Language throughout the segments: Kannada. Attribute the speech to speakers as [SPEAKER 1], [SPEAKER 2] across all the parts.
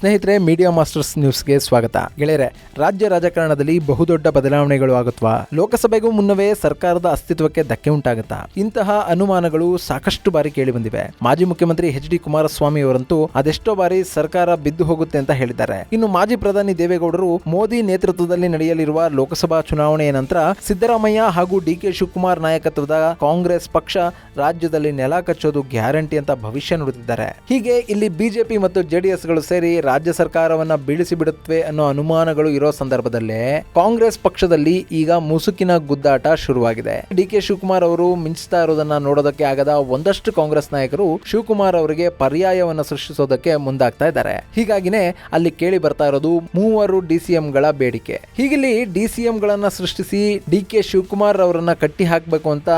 [SPEAKER 1] ಸ್ನೇಹಿತರೆ ಮೀಡಿಯಾ ಮಾಸ್ಟರ್ಸ್ ನ್ಯೂಸ್ಗೆ ಸ್ವಾಗತ. ಗೆಳೆಯರೆ, ರಾಜ್ಯ ರಾಜಕಾರಣದಲ್ಲಿ ಬಹುದೊಡ್ಡ ಬದಲಾವಣೆಗಳು ಆಗುತ್ತವಾ ಲೋಕಸಭೆಗೂ ಮುನ್ನವೇ ಸರ್ಕಾರದ ಅಸ್ತಿತ್ವಕ್ಕೆ ಧಕ್ಕೆ ಉಂಟಾಗುತ್ತಾ? ಇಂತಹ ಅನುಮಾನಗಳು ಸಾಕಷ್ಟು ಬಾರಿ ಕೇಳಿ ಬಂದಿವೆ ಮಾಜಿ ಮುಖ್ಯಮಂತ್ರಿ ಎಚ್ ಡಿ ಕುಮಾರಸ್ವಾಮಿ ಅವರಂತೂ ಅದೆಷ್ಟೋ ಬಾರಿ ಸರ್ಕಾರ ಬಿದ್ದು ಹೋಗುತ್ತೆ ಅಂತ ಹೇಳಿದ್ದಾರೆ. ಇನ್ನು ಮಾಜಿ ಪ್ರಧಾನಿ ದೇವೇಗೌಡರು ಮೋದಿ ನೇತೃತ್ವದಲ್ಲಿ ನಡೆಯಲಿರುವ ಲೋಕಸಭಾ ಚುನಾವಣೆಯ ನಂತರ ಸಿದ್ದರಾಮಯ್ಯ ಹಾಗೂ ಡಿ ಕೆ ಶಿವಕುಮಾರ್ ನಾಯಕತ್ವದ ಕಾಂಗ್ರೆಸ್ ಪಕ್ಷ ರಾಜ್ಯದಲ್ಲಿ ನೆಲ ಕಚ್ಚೋದು ಗ್ಯಾರಂಟಿ ಅಂತ ಭವಿಷ್ಯ ನುಡಿದಿದ್ದಾರೆ. ಹೀಗೆ ಇಲ್ಲಿ ಬಿಜೆಪಿ ಮತ್ತು ಜೆಡಿಎಸ್ಗಳು ಸೇರಿ ರಾಜ್ಯ ಸರ್ಕಾರವನ್ನ ಬೀಳಿಸಿ ಬಿಡುತ್ತವೆ ಅನ್ನೋ ಅನುಮಾನಗಳು ಇರೋ ಸಂದರ್ಭದಲ್ಲೇ ಕಾಂಗ್ರೆಸ್ ಪಕ್ಷದಲ್ಲಿ ಈಗ ಮುಸುಕಿನ ಗುದ್ದಾಟ ಶುರುವಾಗಿದೆ. ಡಿ ಕೆ ಶಿವಕುಮಾರ್ ಅವರು ಮಿಂಚ್ತಾ ಇರೋದನ್ನ ನೋಡೋದಕ್ಕೆ ಆಗದ ಒಂದಷ್ಟು ಕಾಂಗ್ರೆಸ್ ನಾಯಕರು ಶಿವಕುಮಾರ್ ಅವರಿಗೆ ಪರ್ಯಾಯವನ್ನ ಸೃಷ್ಟಿಸೋದಕ್ಕೆ ಮುಂದಾಗ್ತಾ ಇದ್ದಾರೆ. ಹೀಗಾಗಿನೇ ಅಲ್ಲಿ ಕೇಳಿ ಬರ್ತಾ ಇರೋದು ಮೂವರು ಡಿಸಿಎಂಗಳ ಗಳ ಬೇಡಿಕೆ. ಹೀಗಿಲ್ಲಿ ಡಿಸಿಎಂಗಳನ್ನ ಸೃಷ್ಟಿಸಿ ಡಿ ಕೆ ಶಿವಕುಮಾರ್ ಅವರನ್ನ ಕಟ್ಟಿ ಹಾಕಬೇಕು ಅಂತ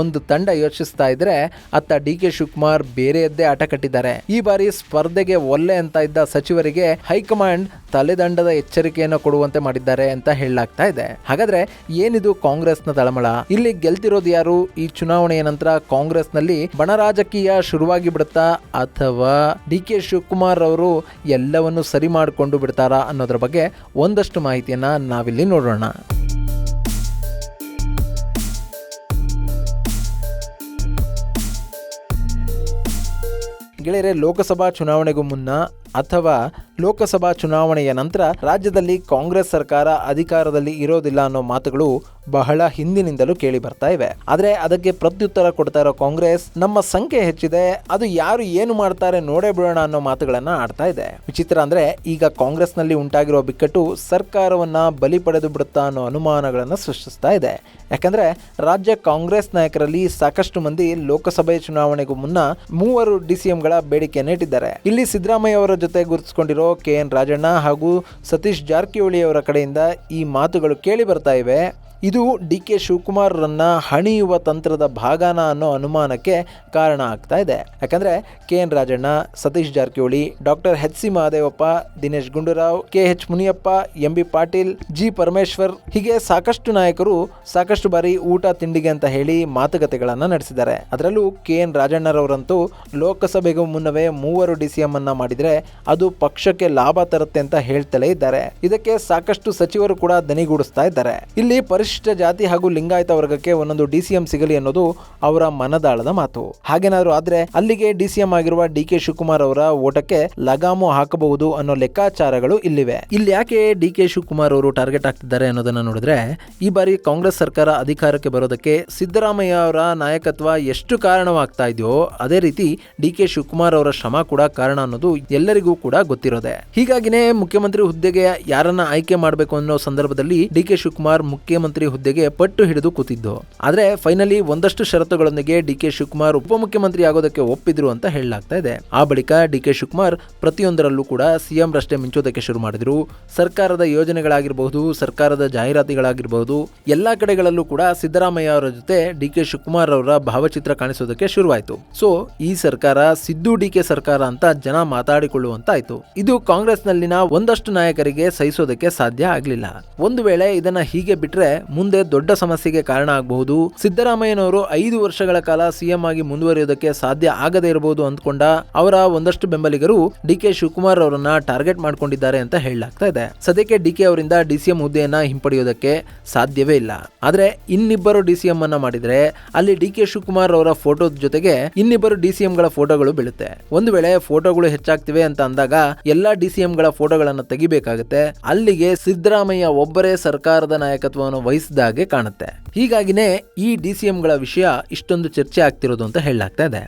[SPEAKER 1] ಒಂದು ತಂಡ ಯೋಚಿಸ್ತಾ ಇದ್ರೆ ಅತ್ತ ಡಿ ಕೆ ಶಿವಕುಮಾರ್ ಬೇರೆಯದ್ದೇ ಆಟ ಕಟ್ಟಿದ್ದಾರೆ. ಈ ಬಾರಿ ಸ್ಪರ್ಧೆಗೆ ಒಲ್ಲೆ ಅಂತ ಇದ್ದ ಸಚಿವರಿಗೆ ಹೈಕಮಾಂಡ್ ತಲೆದಂಡದ ಎಚ್ಚರಿಕೆಯನ್ನು ಕೊಡುವಂತೆ ಮಾಡಿದ್ದಾರೆ ಅಂತ ಹೇಳಲಾಗ್ತಾ ಇದೆ. ಹಾಗಾದ್ರೆ ಏನಿದು ಕಾಂಗ್ರೆಸ್ನ ತಳಮಳ ಇಲ್ಲಿ ಗೆಲ್ತಿರೋದು ಯಾರು? ಈ ಚುನಾವಣೆಯ ನಂತರ ಕಾಂಗ್ರೆಸ್ನಲ್ಲಿ ಬಣರಾಜಕೀಯ ಶುರುವಾಗಿ ಬಿಡುತ್ತಾ ಅಥವಾ ಡಿ ಕೆ ಶಿವಕುಮಾರ್ ಅವರು ಎಲ್ಲವನ್ನು ಸರಿ ಮಾಡಿಕೊಂಡು ಬಿಡ್ತಾರಾ ಅನ್ನೋದ್ರ ಬಗ್ಗೆ ಒಂದಷ್ಟು ಮಾಹಿತಿಯನ್ನ ನಾವಿಲ್ಲಿ ನೋಡೋಣ. ಗೆಳೆಯರೆ, ಲೋಕಸಭಾ ಚುನಾವಣೆಗೂ ಮುನ್ನ ಅಥವಾ ಲೋಕಸಭಾ ಚುನಾವಣೆಯ ನಂತರ ರಾಜ್ಯದಲ್ಲಿ ಕಾಂಗ್ರೆಸ್ ಸರ್ಕಾರ ಅಧಿಕಾರದಲ್ಲಿ ಇರೋದಿಲ್ಲ ಅನ್ನೋ ಮಾತುಗಳು ಬಹಳ ಹಿಂದಿನಿಂದಲೂ ಕೇಳಿ ಬರ್ತಾ ಇವೆ. ಆದರೆ ಅದಕ್ಕೆ ಪ್ರತ್ಯುತ್ತರ ಕೊಡ್ತಾ ಇರೋ ಕಾಂಗ್ರೆಸ್, ನಮ್ಮ ಸಂಖ್ಯೆ ಹೆಚ್ಚಿದೆ, ಅದು ಯಾರು ಏನು ಮಾಡ್ತಾರೆ ನೋಡೇ ಬಿಡೋಣ ಅನ್ನೋ ಮಾತುಗಳನ್ನ ಆಡ್ತಾ ಇದೆ. ವಿಚಿತ್ರ ಅಂದ್ರೆ ಈಗ ಕಾಂಗ್ರೆಸ್ನಲ್ಲಿ ಉಂಟಾಗಿರೋ ಬಿಕ್ಕಟ್ಟು ಸರ್ಕಾರವನ್ನ ಬಲಿ ಪಡೆದು ಬಿಡುತ್ತಾ ಅನ್ನೋ ಅನುಮಾನಗಳನ್ನು ಸೃಷ್ಟಿಸ್ತಾ ಇದೆ. ಯಾಕಂದ್ರೆ ರಾಜ್ಯ ಕಾಂಗ್ರೆಸ್ ನಾಯಕರಲ್ಲಿ ಸಾಕಷ್ಟು ಮಂದಿ ಲೋಕಸಭೆ ಚುನಾವಣೆಗೂ ಮುನ್ನ ಮೂವರು ಡಿಸಿಎಂಗಳ ಸಿ ಎಂಗಳ ಬೇಡಿಕೆಯನ್ನು ಇಟ್ಟಿದ್ದಾರೆ ಇಲ್ಲಿ ಸಿದ್ದರಾಮಯ್ಯ ಅವರ ಜೊತೆ ಗುರುತಿಸಿಕೊಂಡಿರೋ ಕೆ ಎನ್ ರಾಜಣ್ಣ ಹಾಗೂ ಸತೀಶ್ ಜಾರಕಿಹೊಳಿ ಅವರ ಕಡೆಯಿಂದ ಈ ಮಾತುಗಳು ಕೇಳಿ ಬರ್ತಾ ಇವೆ. ಇದು ಡಿ ಕೆ ಶಿವಕುಮಾರ್ರನ್ನ ಹಣಿಯುವ ತಂತ್ರದ ಭಾಗನ ಅನ್ನೋ ಅನುಮಾನಕ್ಕೆ ಕಾರಣ ಆಗ್ತಾ ಇದೆ. ಯಾಕಂದ್ರೆ K N Rajanna, Satish Jarkiholi, doctor H C Mahadevappa, Dinesh Gundu Rao, K H Muniyappa, M B Patil, G Parameshwar, ಹೀಗೆ ಸಾಕಷ್ಟು ನಾಯಕರು ಸಾಕಷ್ಟು ಬಾರಿ ಊಟ ತಿಂಡಿಗೆ ಅಂತ ಹೇಳಿ ಮಾತುಕತೆಗಳನ್ನು ನಡೆಸಿದ್ದಾರೆ. ಅದರಲ್ಲೂ ಕೆ ಎನ್ ರಾಜಣ್ಣರವರಂತೂ ಲೋಕಸಭೆಗೂ ಮುನ್ನವೇ ಮೂವರು ಡಿ ಸಿ ಎಂ ಅನ್ನ ಮಾಡಿದ್ರೆ ಅದು ಪಕ್ಷಕ್ಕೆ ಲಾಭ ತರುತ್ತೆ ಅಂತ ಹೇಳ್ತಲೇ ಇದ್ದಾರೆ. ಇದಕ್ಕೆ ಸಾಕಷ್ಟು ಸಚಿವರು ಕೂಡ ದನಿಗೂಡಿಸ್ತಾ ಇದ್ದಾರೆ. ಇಲ್ಲಿ ಪರಿಶಿಷ್ಟ ಜಾತಿ ಹಾಗೂ ಲಿಂಗಾಯತ ವರ್ಗಕ್ಕೆ ಒಂದೊಂದು ಡಿ ಸಿ ಎಂ ಸಿಗಲಿ ಅನ್ನೋದು ಅವರ ಮನದಾಳದ ಮಾತು. ಹಾಗೇನಾದ್ರೂ ಆದ್ರೆ ಅಲ್ಲಿಗೆ ಡಿ ಸಿ ಎಂ ಆಗಿರುವ ಡಿ ಕೆ ಶಿವಕುಮಾರ್ ಅವರ ಓಟಕ್ಕೆ ಲಗಾಮು ಹಾಕಬಹುದು ಅನ್ನೋ ಲೆಕ್ಕಾಚಾರಗಳು ಇಲ್ಲಿವೆ. ಇಲ್ಲಿ ಯಾಕೆ ಡಿ ಕೆ ಶಿವಕುಮಾರ್ ಅವರು ಟಾರ್ಗೆಟ್ ಆಗ್ತಿದ್ದಾರೆ ಅನ್ನೋದನ್ನ ನೋಡಿದ್ರೆ, ಈ ಬಾರಿ ಕಾಂಗ್ರೆಸ್ ಸರ್ಕಾರ ಅಧಿಕಾರಕ್ಕೆ ಬರೋದಕ್ಕೆ ಸಿದ್ದರಾಮಯ್ಯ ಅವರ ನಾಯಕತ್ವ ಎಷ್ಟು ಕಾರಣವಾಗ್ತಾ ಇದೆಯೋ ಅದೇ ರೀತಿ ಡಿ ಕೆ ಶಿವಕುಮಾರ್ ಅವರ ಶ್ರಮ ಕೂಡ ಕಾರಣ ಅನ್ನೋದು ಎಲ್ಲರಿಗೂ ಕೂಡ ಗೊತ್ತಿರೋದೆ. ಹೀಗಾಗಿನೇ ಮುಖ್ಯಮಂತ್ರಿ ಹುದ್ದೆಗೆ ಯಾರನ್ನ ಆಯ್ಕೆ ಮಾಡಬೇಕು ಅನ್ನೋ ಸಂದರ್ಭದಲ್ಲಿ ಡಿ ಕೆ ಶಿವಕುಮಾರ್ ಮುಖ್ಯಮಂತ್ರಿ ಹುದ್ದೆಗೆ ಪಟ್ಟು ಹಿಡಿದು ಕೂತಿದ್ದು. ಆದ್ರೆ ಫೈನಲಿ ಒಂದಷ್ಟು ಷರತ್ತುಗಳೊಂದಿಗೆ ಡಿ ಕೆ ಶಿವಕುಮಾರ್ ಉಪಮುಖ್ಯಮಂತ್ರಿ ಆಗೋದಕ್ಕೆ ಒಪ್ಪಿದ್ರು ಅಂತ ಹೇಳಲಾಗ್ತಾ ಇದೆ. ಆ ಬಳಿಕ ಡಿ ಕೆ ಶಿವಕುಮಾರ್ ಪ್ರತಿಯೊಂದರಲ್ಲೂ ಕೂಡ ಸಿಎಂ ರಷ್ಟೇ ಮಿಂಚೋದಕ್ಕೆ ಶುರು ಮಾಡಿದ್ರು. ಸರ್ಕಾರದ ಯೋಜನೆಗಳಾಗಿರಬಹುದು, ಸರ್ಕಾರದ ಜಾಹೀರಾತಿಗಳಾಗಿರಬಹುದು, ಎಲ್ಲಾ ಕಡೆಗಳಲ್ಲೂ ಕೂಡ ಸಿದ್ದರಾಮಯ್ಯ ಅವರ ಜೊತೆ ಡಿ ಕೆ ಶಿವಕುಮಾರ್ ಅವರ ಭಾವಚಿತ್ರ ಕಾಣಿಸೋದಕ್ಕೆ ಶುರುವಾಯಿತು. ಸೊ ಈ ಸರ್ಕಾರ ಸಿದ್ದು ಡಿ ಕೆ ಸರ್ಕಾರ ಅಂತ ಜನ ಮಾತಾಡಿಕೊಳ್ಳುವಂತಾಯ್ತು. ಇದು ಕಾಂಗ್ರೆಸ್ನಲ್ಲಿನ ಒಂದಷ್ಟು ನಾಯಕರಿಗೆ ಸಹಿಸೋದಕ್ಕೆ ಸಾಧ್ಯ ಆಗಲಿಲ್ಲ. ಒಂದು ವೇಳೆ ಇದನ್ನ ಹೀಗೆ ಬಿಟ್ರೆ ಮುಂದೆ ದೊಡ್ಡ ಸಮಸ್ಯೆಗೆ ಕಾರಣ ಆಗಬಹುದು. ಸಿದ್ದರಾಮಯ್ಯನವರು ಐದು ವರ್ಷಗಳ ಕಾಲ ಸಿಎಂ ಆಗಿ ಮುಂದುವರಿಯೋದಕ್ಕೆ ಸಾಧ್ಯ ಆಗದೇ ಇರಬಹುದು ಅಂದ್ಕೊಂಡ ಅವರ ಒಂದಷ್ಟು ಬೆಂಬಲಿಗರು ಡಿ ಕೆ ಶಿವಕುಮಾರ್ ಅವರನ್ನ ಟಾರ್ಗೆಟ್ ಮಾಡಿಕೊಂಡಿದ್ದಾರೆ ಅಂತ ಹೇಳಲಾಗ್ತಾ ಇದೆ. ಸದ್ಯಕ್ಕೆ ಡಿ ಕೆ ಅವರಿಂದ ಡಿ ಸಿ ಎಂ ಹುದ್ದೆಯನ್ನ ಹಿಂಪಡೆಯೋದಕ್ಕೆ ಸಾಧ್ಯವೇ ಇಲ್ಲ. ಆದ್ರೆ ಇನ್ನಿಬ್ಬರು ಡಿ ಅನ್ನ ಮಾಡಿದ್ರೆ ಅಲ್ಲಿ ಡಿ ಕೆ ಶಿವಕುಮಾರ್ ಅವರ ಫೋಟೋ ಜೊತೆಗೆ ಇನ್ನಿಬ್ಬರು ಡಿ ಸಿ ಎಂಗಳ ಫೋಟೋಗಳು ಬೀಳುತ್ತೆ. ಒಂದು ವೇಳೆ ಫೋಟೋಗಳು ಹೆಚ್ಚಾಗ್ತಿವೆ ಅಂತ ಅಂದಾಗ ಎಲ್ಲಾ ಡಿ ಸಿ ಎಂಗಳ ಫೋಟೋಗಳನ್ನ ತೆಗಿಬೇಕಾಗುತ್ತೆ. ಅಲ್ಲಿಗೆ ಸಿದ್ದರಾಮಯ್ಯ ಒಬ್ಬರೇ ಸರ್ಕಾರದ ನಾಯಕತ್ವವನ್ನು ವಹಿಸಿದಾಗೆ ಕಾಣುತ್ತೆ. ಹೀಗಾಗಿನೇ ಈ ಡಿ ಸಿ ವಿಷಯ ಇಷ್ಟೊಂದು ಚರ್ಚೆ ಆಗ್ತಿರೋದು ಅಂತ ಹೇಳಲಾಗ್ತಾ ಇದೆ.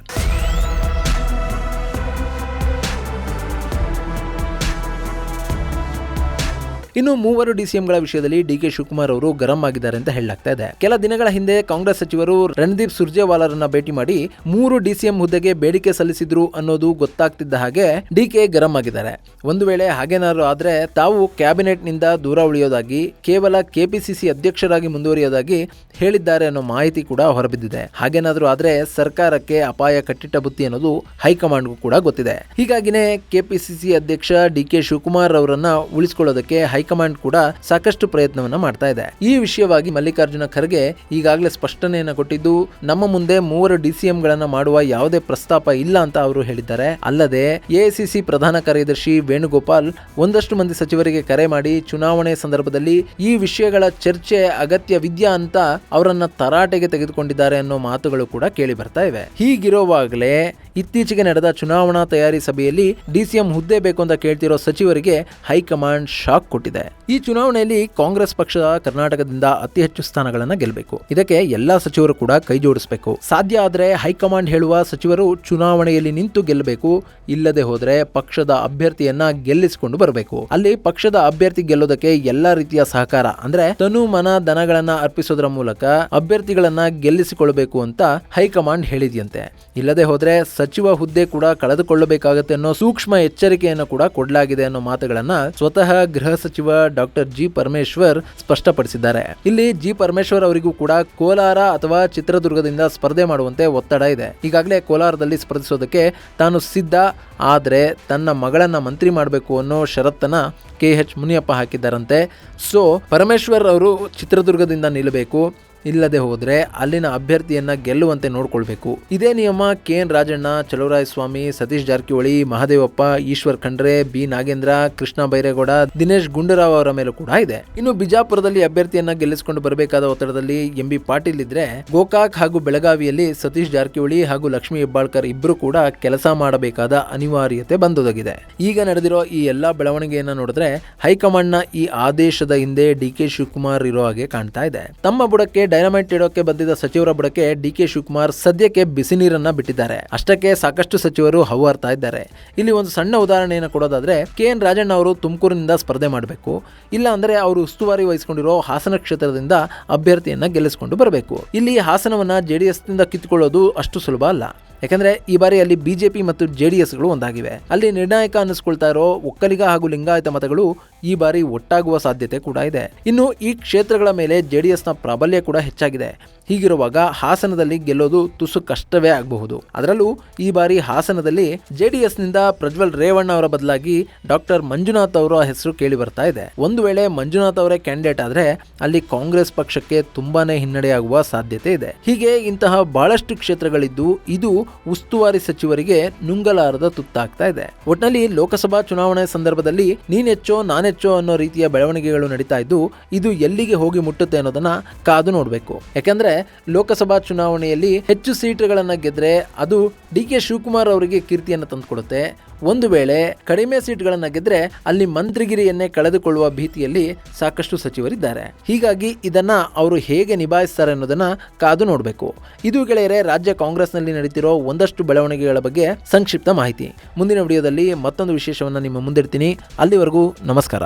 [SPEAKER 1] ಇನ್ನು ಮೂವರು ಡಿಸಿಎಂಗಳ ವಿಷಯದಲ್ಲಿ ಡಿ ಕೆ ಶಿವಕುಮಾರ್ ಅವರು ಗರಂ ಆಗಿದ್ದಾರೆ ಅಂತ ಹೇಳಲಾಗ್ತಾ ಇದೆ. ಕೆಲ ದಿನಗಳ ಹಿಂದೆ ಕಾಂಗ್ರೆಸ್ ಸಚಿವರು ರಣದೀಪ್ ಸುರ್ಜೇವಾಲರನ್ನ ಭೇಟಿ ಮಾಡಿ ಮೂರು ಡಿಸಿಎಂ ಹುದ್ದೆಗೆ ಬೇಡಿಕೆ ಸಲ್ಲಿಸಿದ್ರು ಅನ್ನೋದು ಗೊತ್ತಾಗ್ತಿದ್ದ ಹಾಗೆ ಡಿ ಕೆ ಗರಂ ಆಗಿದ್ದಾರೆ. ಒಂದು ವೇಳೆ ಹಾಗೇನಾದ್ರು ಆದ್ರೆ ತಾವು ಕ್ಯಾಬಿನೆಟ್ನಿಂದ ದೂರ ಉಳಿಯೋದಾಗಿ, ಕೇವಲ ಕೆಪಿಸಿಸಿ ಅಧ್ಯಕ್ಷರಾಗಿ ಮುಂದುವರಿಯೋದಾಗಿ ಹೇಳಿದ್ದಾರೆ ಅನ್ನೋ ಮಾಹಿತಿ ಕೂಡ ಹೊರಬಿದ್ದಿದೆ. ಹಾಗೇನಾದ್ರೂ ಆದ್ರೆ ಸರ್ಕಾರಕ್ಕೆ ಅಪಾಯ ಕಟ್ಟಿಟ್ಟ ಬುತ್ತಿ ಅನ್ನೋದು ಹೈಕಮಾಂಡ್ಗೂ ಕೂಡ ಗೊತ್ತಿದೆ. ಹೀಗಾಗಿನೇ ಕೆಪಿಸಿಸಿ ಅಧ್ಯಕ್ಷ ಡಿ ಕೆ ಶಿವಕುಮಾರ್ ಅವರನ್ನ ಉಳಿಸಿಕೊಳ್ಳೋದಕ್ಕೆ ಹೈಕಮಾಂಡ್ ಹೈಕಮಾಂಡ್ ಕೂಡ ಸಾಕಷ್ಟು ಪ್ರಯತ್ನವನ್ನ ಮಾಡ್ತಾ ಇದೆ. ಈ ವಿಷಯವಾಗಿ ಮಲ್ಲಿಕಾರ್ಜುನ ಖರ್ಗೆ ಈಗಾಗಲೇ ಸ್ಪಷ್ಟನೆಯನ್ನ ಕೊಟ್ಟಿದ್ದು, ನಮ್ಮ ಮುಂದೆ ಮೂವರು ಡಿಸಿಎಂಗಳನ್ನ ಮಾಡುವ ಯಾವುದೇ ಪ್ರಸ್ತಾಪ ಇಲ್ಲ ಅಂತ ಅವರು ಹೇಳಿದ್ದಾರೆ. ಅಲ್ಲದೆ ಎಐಸಿಸಿ ಪ್ರಧಾನ ಕಾರ್ಯದರ್ಶಿ ವೇಣುಗೋಪಾಲ್ ಒಂದಷ್ಟು ಮಂದಿ ಸಚಿವರಿಗೆ ಕರೆ ಮಾಡಿ ಚುನಾವಣೆ ಸಂದರ್ಭದಲ್ಲಿ ಈ ವಿಷಯಗಳ ಚರ್ಚೆ ಅಗತ್ಯವಿದ್ಯಾ ಅಂತ ಅವರನ್ನ ತರಾಟೆಗೆ ತೆಗೆದುಕೊಂಡಿದ್ದಾರೆ ಅನ್ನೋ ಮಾತುಗಳು ಕೂಡ ಕೇಳಿ ಬರ್ತಾ ಇವೆ. ಹೀಗಿರುವಾಗಲೇ ಇತ್ತೀಚೆಗೆ ನಡೆದ ಚುನಾವಣಾ ತಯಾರಿ ಸಭೆಯಲ್ಲಿ ಡಿಸಿಎಂ ಹುದ್ದೆ ಬೇಕು ಅಂತ ಕೇಳ್ತಿರೋ ಸಚಿವರಿಗೆ ಹೈಕಮಾಂಡ್ ಶಾಕ್ ಕೊಟ್ಟಿದೆ. ಈ ಚುನಾವಣೆಯಲ್ಲಿ ಕಾಂಗ್ರೆಸ್ ಪಕ್ಷ ಕರ್ನಾಟಕದಿಂದ ಅತಿ ಹೆಚ್ಚು ಸ್ಥಾನಗಳನ್ನ ಗೆಲ್ಲಬೇಕು ಇದಕ್ಕೆ ಎಲ್ಲಾ ಸಚಿವರು ಕೂಡ ಕೈ ಜೋಡಿಸಬೇಕು. ಸಾಧ್ಯ ಆದರೆ ಹೈಕಮಾಂಡ್ ಹೇಳುವ ಸಚಿವರು ಚುನಾವಣೆಯಲ್ಲಿ ನಿಂತು ಗೆಲ್ಲಬೇಕು ಇಲ್ಲದೆ ಹೋದ್ರೆ ಪಕ್ಷದ ಅಭ್ಯರ್ಥಿಯನ್ನ ಗೆಲ್ಲಿಸಿಕೊಂಡು ಬರಬೇಕು. ಅಲ್ಲಿ ಪಕ್ಷದ ಅಭ್ಯರ್ಥಿ ಗೆಲ್ಲೋದಕ್ಕೆ ಎಲ್ಲಾ ರೀತಿಯ ಸಹಕಾರ, ಅಂದ್ರೆ ತನು ಮನ ದನಗಳನ್ನ ಅರ್ಪಿಸೋದ್ರ ಮೂಲಕ ಅಭ್ಯರ್ಥಿಗಳನ್ನ ಗೆಲ್ಲಿಸಿಕೊಳ್ಳಬೇಕು ಅಂತ ಹೈಕಮಾಂಡ್ ಹೇಳಿದ್ಯಂತೆ. ಇಲ್ಲದೆ ಹೋದ್ರೆ ಸಚಿವ ಹುದ್ದೆ ಕೂಡ ಕಳೆದುಕೊಳ್ಳಬೇಕಾಗತ್ತೆ ಅನ್ನೋ ಸೂಕ್ಷ್ಮ ಎಚ್ಚರಿಕೆಯನ್ನು ಕೂಡ ಕೊಡಲಾಗಿದೆ ಅನ್ನೋ ಮಾತುಗಳನ್ನ ಸ್ವತಃ ಗೃಹ ಸಚಿವ ಡಾಕ್ಟರ್ ಜಿ ಪರಮೇಶ್ವರ್ ಸ್ಪಷ್ಟಪಡಿಸಿದ್ದಾರೆ. ಇಲ್ಲಿ ಜಿ ಪರಮೇಶ್ವರ್ ಅವರಿಗೂ ಕೂಡ ಕೋಲಾರ ಅಥವಾ ಚಿತ್ರದುರ್ಗದಿಂದ ಸ್ಪರ್ಧೆ ಮಾಡುವಂತೆ ಒತ್ತಡ ಇದೆ. ಈಗಾಗಲೇ ಕೋಲಾರದಲ್ಲಿ ಸ್ಪರ್ಧಿಸೋದಕ್ಕೆ ತಾನು ಸಿದ್ಧ, ಆದರೆ ತನ್ನ ಮಗಳನ್ನ ಮಂತ್ರಿ ಮಾಡಬೇಕು ಅನ್ನೋ ಷರತ್ತನ್ನ ಕೆ ಎಚ್ ಮುನಿಯಪ್ಪ ಹಾಕಿದ್ದಾರಂತೆ. ಸೊ, ಪರಮೇಶ್ವರ್ ಅವರು ಚಿತ್ರದುರ್ಗದಿಂದ ನಿಲ್ಲಬೇಕು. ಇಲ್ಲದೆ ಹೋದ್ರೆ ಅಲ್ಲಿನ ಅಭ್ಯರ್ಥಿಯನ್ನ ಗೆಲ್ಲುವಂತೆ ನೋಡ್ಕೊಳ್ಬೇಕು. ಇದೇ ನಿಯಮ ಕೆ ಎನ್ ರಾಜಣ್ಣ ಚಲುವರಾಯ ಸ್ವಾಮಿ, ಸತೀಶ್ ಜಾರಕಿಹೊಳಿ, ಮಹದೇವಪ್ಪ, ಈಶ್ವರ್ ಖಂಡ್ರೆ, ಬಿ ನಾಗೇಂದ್ರ, ಕೃಷ್ಣ ಬೈರೇಗೌಡ, ದಿನೇಶ್ ಗುಂಡೂರಾವ್ ಅವರ ಮೇಲೂ ಕೂಡ ಇದೆ. ಇನ್ನು ಬಿಜಾಪುರದಲ್ಲಿ ಅಭ್ಯರ್ಥಿಯನ್ನ ಗೆಲ್ಲಿಸಿಕೊಂಡು ಬರಬೇಕಾದ ಒತ್ತಡದಲ್ಲಿ ಎಂ ಬಿ ಪಾಟೀಲ್ ಇದ್ರೆ ಗೋಕಾಕ್ ಹಾಗೂ ಬೆಳಗಾವಿಯಲ್ಲಿ ಸತೀಶ್ ಜಾರಕಿಹೊಳಿ ಹಾಗೂ ಲಕ್ಷ್ಮೀ ಹೆಬ್ಬಾಳ್ಕರ್ ಇಬ್ಬರು ಕೂಡ ಕೆಲಸ ಮಾಡಬೇಕಾದ ಅನಿವಾರ್ಯತೆ ಬಂದೊದಗಿದೆ. ಈಗ ನಡೆದಿರೋ ಈ ಎಲ್ಲಾ ಬೆಳವಣಿಗೆಯನ್ನ ನೋಡಿದ್ರೆ ಹೈಕಮಾಂಡ್ನ ಈ ಆದೇಶದ ಹಿಂದೆ ಡಿ ಕೆ ಶಿವಕುಮಾರ್ ಇರೋ ಹಾಗೆ ಕಾಣ್ತಾ ಇದೆ. ತಮ್ಮ ಬುಡಕ್ಕೆ ಡೈನಮೈಟ್ ಇಡೋಕೆ ಬಂದಿದ್ದ ಸಚಿವರ ಬುಡಕ್ಕೆ ಡಿ ಕೆ ಶಿವಕುಮಾರ್ ಸದ್ಯಕ್ಕೆ ಬಿಸಿ ನೀರನ್ನ ಬಿಟ್ಟಿದ್ದಾರೆ. ಅಷ್ಟಕ್ಕೆ ಸಾಕಷ್ಟು ಸಚಿವರು ಹವಾರ್ತಾ ಇದ್ದಾರೆ. ಇಲ್ಲಿ ಒಂದು ಸಣ್ಣ ಉದಾಹರಣೆಯನ್ನು ಕೊಡೋದಾದ್ರೆ ಕೆ ಎನ್ ರಾಜಣ್ಣ ಅವರು ತುಮಕೂರಿನಿಂದ ಸ್ಪರ್ಧೆ ಮಾಡಬೇಕು. ಇಲ್ಲ ಅಂದ್ರೆ ಅವರು ಉಸ್ತುವಾರಿ ವಹಿಸಿಕೊಂಡಿರೋ ಹಾಸನ ಕ್ಷೇತ್ರದಿಂದ ಅಭ್ಯರ್ಥಿಯನ್ನ ಗೆಲ್ಲಿಸಿಕೊಂಡು ಬರಬೇಕು. ಇಲ್ಲಿ ಹಾಸನವನ್ನ ಜೆಡಿಎಸ್ನಿಂದ ಕಿತ್ತುಕೊಳ್ಳೋದು ಅಷ್ಟು ಸುಲಭ ಅಲ್ಲ. ಯಾಕಂದ್ರೆ ಈ ಬಾರಿ ಅಲ್ಲಿ ಬಿಜೆಪಿ ಮತ್ತು ಜೆಡಿಎಸ್ಗಳು ಒಂದಾಗಿವೆ. ಅಲ್ಲಿ ನಿರ್ಣಾಯಕ ಅನ್ನಿಸ್ಕೊಳ್ತಾ ಇರೋ ಒಕ್ಕಲಿಗ ಹಾಗೂ ಲಿಂಗಾಯತ ಮತಗಳು ಈ ಬಾರಿ ಒಟ್ಟಾಗುವ ಸಾಧ್ಯತೆ ಕೂಡ ಇದೆ. ಇನ್ನು ಈ ಕ್ಷೇತ್ರಗಳ ಮೇಲೆ ಜೆಡಿಎಸ್ನ ಪ್ರಾಬಲ್ಯ ಕೂಡ ಹೆಚ್ಚಾಗಿದೆ. ಹೀಗಿರುವಾಗ ಹಾಸನದಲ್ಲಿ ಗೆಲ್ಲೋದು ತುಸು ಕಷ್ಟವೇ ಆಗಬಹುದು. ಅದರಲ್ಲೂ ಈ ಬಾರಿ ಹಾಸನದಲ್ಲಿ ಜೆಡಿಎಸ್ನಿಂದ ಪ್ರಜ್ವಲ್ ರೇವಣ್ಣ ಅವರ ಬದಲಾಗಿ ಡಾಕ್ಟರ್ ಮಂಜುನಾಥ್ ಅವರ ಹೆಸರು ಕೇಳಿ ಬರ್ತಾ ಇದೆ. ಒಂದು ವೇಳೆ ಮಂಜುನಾಥ್ ಅವರೇ ಕ್ಯಾಂಡಿಡೇಟ್ ಆದ್ರೆ ಅಲ್ಲಿ ಕಾಂಗ್ರೆಸ್ ಪಕ್ಷಕ್ಕೆ ತುಂಬಾನೇ ಹಿನ್ನಡೆಯಾಗುವ ಸಾಧ್ಯತೆ ಇದೆ. ಹೀಗೆ ಇಂತಹ ಬಹಳಷ್ಟು ಕ್ಷೇತ್ರಗಳಿದ್ದು ಇದು ಉಸ್ತುವಾರಿ ಸಚಿವರಿಗೆ ನುಂಗಲಾರದ ತುತ್ತಾಗ್ತಾ ಇದೆ. ಒಟ್ನಲ್ಲಿ ಲೋಕಸಭಾ ಚುನಾವಣೆ ಸಂದರ್ಭದಲ್ಲಿ ನೀನೆಚ್ಚೋ ನಾನೆಚ್ಚೋ ಅನ್ನೋ ರೀತಿಯ ಬೆಳವಣಿಗೆಗಳು ನಡೀತಾ ಇದ್ದು, ಇದು ಎಲ್ಲಿಗೆ ಹೋಗಿ ಮುಟ್ಟುತ್ತೆ ಅನ್ನೋದನ್ನ ಕಾದು ನೋಡಬೇಕು. ಯಾಕಂದ್ರೆ ಲೋಕಸಭಾ ಚುನಾವಣೆಯಲ್ಲಿ ಹೆಚ್ಚು ಸೀಟುಗಳನ್ನ ಗೆದ್ರೆ ಅದು ಡಿ ಕೆ ಶಿವಕುಮಾರ್ ಅವರಿಗೆ ಕೀರ್ತಿಯನ್ನು ತಂದುಕೊಡುತ್ತೆ. ಒಂದು ವೇಳೆ ಕಡಿಮೆ ಸೀಟ್ಗಳನ್ನು ಗೆದ್ರೆ ಅಲ್ಲಿ ಮಂತ್ರಿಗಿರಿಯನ್ನೇ ಕಳೆದುಕೊಳ್ಳುವ ಭೀತಿಯಲ್ಲಿ ಸಾಕಷ್ಟು ಸಚಿವರಿದ್ದಾರೆ. ಹೀಗಾಗಿ ಇದನ್ನ ಅವರು ಹೇಗೆ ನಿಭಾಯಿಸ್ತಾರೆ ಅನ್ನೋದನ್ನ ಕಾದು ನೋಡಬೇಕು. ಇದು ಗೆಳೆಯರೆ, ರಾಜ್ಯ ಕಾಂಗ್ರೆಸ್ನಲ್ಲಿ ನಡೀತಿರೋ ಒಂದಷ್ಟು ಬೆಳವಣಿಗೆಗಳ ಬಗ್ಗೆ ಸಂಕ್ಷಿಪ್ತ ಮಾಹಿತಿ. ಮುಂದಿನ ವಿಡಿಯೋದಲ್ಲಿ ಮತ್ತೊಂದು ವಿಶೇಷವನ್ನು ನಿಮ್ಮ ಮುಂದಿಡ್ತೀನಿ. ಅಲ್ಲಿವರೆಗೂ ನಮಸ್ಕಾರ.